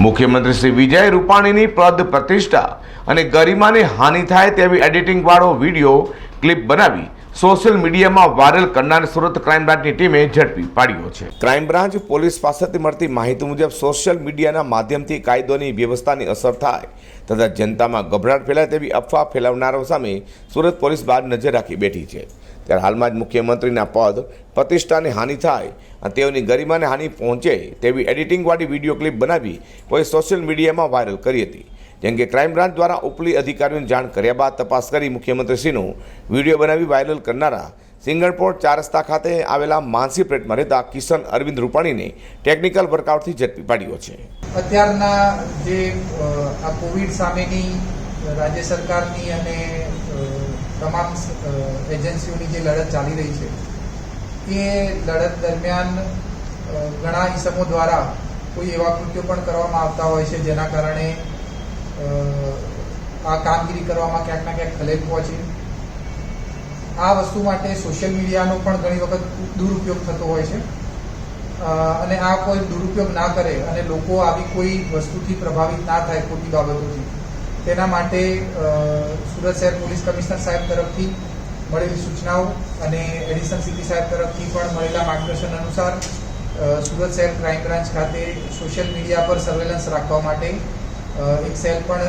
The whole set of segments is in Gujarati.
મુખ્યમંત્રી શ્રી વિજય રૂપાણીની પદ પ્રતિષ્ઠા અને ગરિમાને હાનિ થાય તેવી એડિટિંગવાળો વીડિયો ક્લિપ બનાવી સોશિયલ મીડિયામાં વાયરલ કરનાર સુરત ક્રાઇમ બ્રાન્ચની ટીમે ઝડપી પાડ્યો છે. ક્રાઇમ બ્રાન્ચ પોલીસ પાસેથી મળતી માહિતી મુજબ સોશિયલ મીડિયાના માધ્યમથી કાયદોની વ્યવસ્થાની અસર થાય તથા જનતામાં ગભરાટ ફેલાય તેવી અફવા ફેલાવનારાઓ સામે સુરત પોલીસ બહાર નજર રાખી બેઠી છે. ત્યારે હાલમાં જ મુખ્યમંત્રીના પદ પ્રતિષ્ઠાને હાનિ થાય અને તેઓની ગરિમાને હાનિ પહોંચે તેવી એડિટિંગવાળી વીડિયો ક્લિપ બનાવી કોઈ સોશિયલ મીડિયામાં વાયરલ કરી હતી. જેમ કે ક્રાઇમ બ્રાન્ચ દ્વારા ઉપલી અધિકારીઓને જાણ કર્યા બાદ તપાસ કરી મુખ્યમંત્રીશ્રીનો વીડિયો બનાવી વાયરલ કરનારા સિંગણપોર ચાર રસ્તા ખાતે આવેલા માનસી પ્લેટમાં રહેતા કિશન અરવિંદ રૂપાણીને ટેકનિકલ વર્કઆઉટથી ઝડપી પાડ્યો છે. અત્યારના જે આ કોવિડ સામેની રાજ્ય સરકારની અને તમામ એજન્સીઓની જે લડત ચાલી રહી છે, એ લડત દરમિયાન ઘણા ઇસમો દ્વારા કોઈ એવા કૃત્યો પણ કરવામાં આવતા હોય છે જેના કારણે આ કામગીરી કરવામાં ક્યાંક ના ક્યાંક ખલેલ પહોંચે આ વસ્તુ માટે સોશિયલ મીડિયાનો પણ ઘણી વખત દુરુપયોગ થતો હોય છે. અને આ કોઈ દુરુપયોગ ના કરે અને લોકો આવી કોઈ વસ્તુથી પ્રભાવિત ના થાય ખોટી બાબતોથી, તેના માટે સુરત શહેર પોલીસ કમિશનર સાહેબ તરફથી મળેલી સૂચનાઓ અને એડિશનલ સીપી સાહેબ તરફથી પણ મળેલા માર્ગદર્શન અનુસાર સુરત શહેર ક્રાઇમ બ્રાન્ચ ખાતે સોશિયલ મીડિયા પર સર્વેલન્સ રાખવા માટે એક સેલ પણ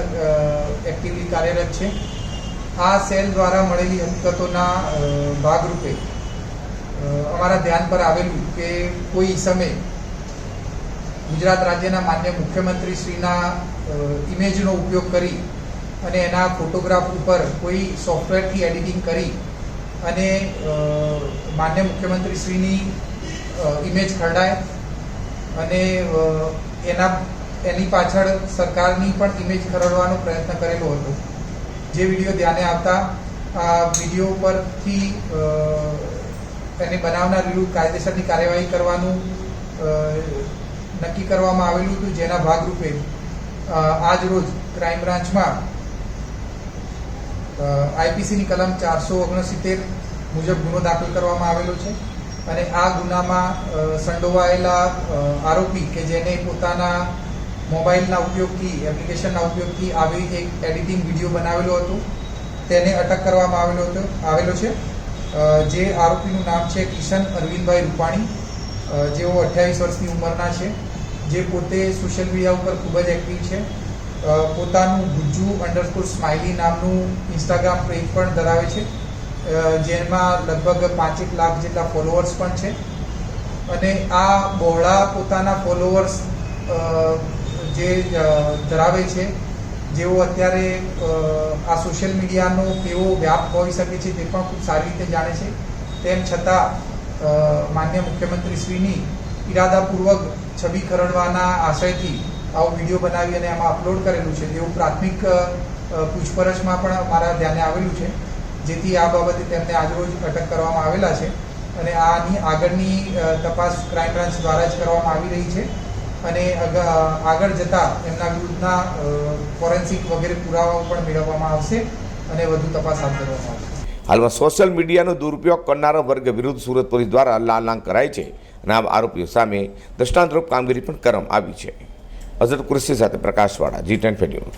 એક્ટિવલી કાર્યરત છે. આ સેલ દ્વારા મળેલી હકીકતોના ભાગરૂપે અમારા ધ્યાન પર આવેલું કે કોઈ સમય ગુજરાત રાજ્યના માન્ય મુખ્યમંત્રી શ્રીના ઇમેજનો ઉપયોગ કરી અને એના ફોટોગ્રાફ ઉપર કોઈ સોફ્ટવેરથી એડિટિંગ કરી અને માન્ય મુખ્યમંત્રી શ્રીની ઇમેજ ખરડાય અને એના એની પાછળ સરકારની પણ ઇમેજ ખરડવાનો પ્રયત્ન કરેલો હતો. જે વીડિયો ધ્યાને આવતા આ વીડિયો પરથી એને બનાવનાર વિરુદ્ધ કાયદેસરની કાર્યવાહી કરવાનું નક્કી કરવામાં આવેલું હતું, જેના ભાગરૂપે આજ રોજ ક્રાઇમ બ્રાન્ચમાં આઈપીસીની કલમ ચારસો ઓગણસિત્તેર મુજબ ગુનો દાખલ કરવામાં આવેલો છે. અને આ ગુનામાં સંડોવાયેલા આરોપી કે જેને પોતાના મોબાઈલના ઉપયોગથી, એપ્લિકેશનના ઉપયોગથી આવી એક એડિટિંગ વીડિયો બનાવેલો હતો. તેને અટક કરવામાં આવેલો હતો, આવેલો છે. જે આરોપીનું નામ છે કિશન અરવિંદભાઈ રૂપાણી. જેઓ અઠ્યાવીસ વર્ષની ઉંમરના છે. જે પોતે સોશિયલ મીડિયા ઉપર ખૂબ જ એક્ટિવ છે. પોતાનું ગુજ્જુ અંડરસ્કોર સ્માઇલી નામનું ઇન્સ્ટાગ્રામ પેજ પણ ધરાવે છે. જેમાં લગભગ પાંચેક લાખ જેટલા ફોલોઅર્સ પણ છે. અને આ બહોળા પોતાના ફોલોઅર્સ જે ધરાવે છે, જેઓ અત્યારે આ સોશિયલ મીડિયાનો કેવો વ્યાપ હોઈ શકે છે તે પણ ખૂબ સારી રીતે જાણે છે. તેમ છતાં માન્ય મુખ્યમંત્રી શ્રીની ઇરાદાપૂર્વક છબી ખરડવાના આશયથી આવો વીડિયો બનાવી અને આમાં અપલોડ કરેલું છે. તેવું પ્રાથમિક પૂછપરછમાં પણ મારા ધ્યાને આવેલું છે, જેથી આ બાબતે તેમને આજરોજ અટક કરવામાં આવેલા છે અને આની આગળની તપાસ ક્રાઇમ બ્રાન્ચ દ્વારા જ કરવામાં આવી રહી છે. અને આગળ જતા એમના વિરુદ્ધના ફોરેન્સિક વગેરે પુરાવાઓ પણ મેળવવામાં આવશે અને વધુ તપાસ હાથ ધરવામાં આવશે. હાલમાં સોશિયલ મીડિયાનો દુરુપયોગ કરનારા વર્ગ વિરુદ્ધ સુરત પોલીસ દ્વારા લાલાંગ કરાય છે અને આ આરોપીઓ સામે દ્રષ્ટાંતરૂપ કામગીરી પણ કરવામાં આવી છે. અઝર કુરશી સાથે પ્રકાશવાળા જી ટેન ફેન્યુ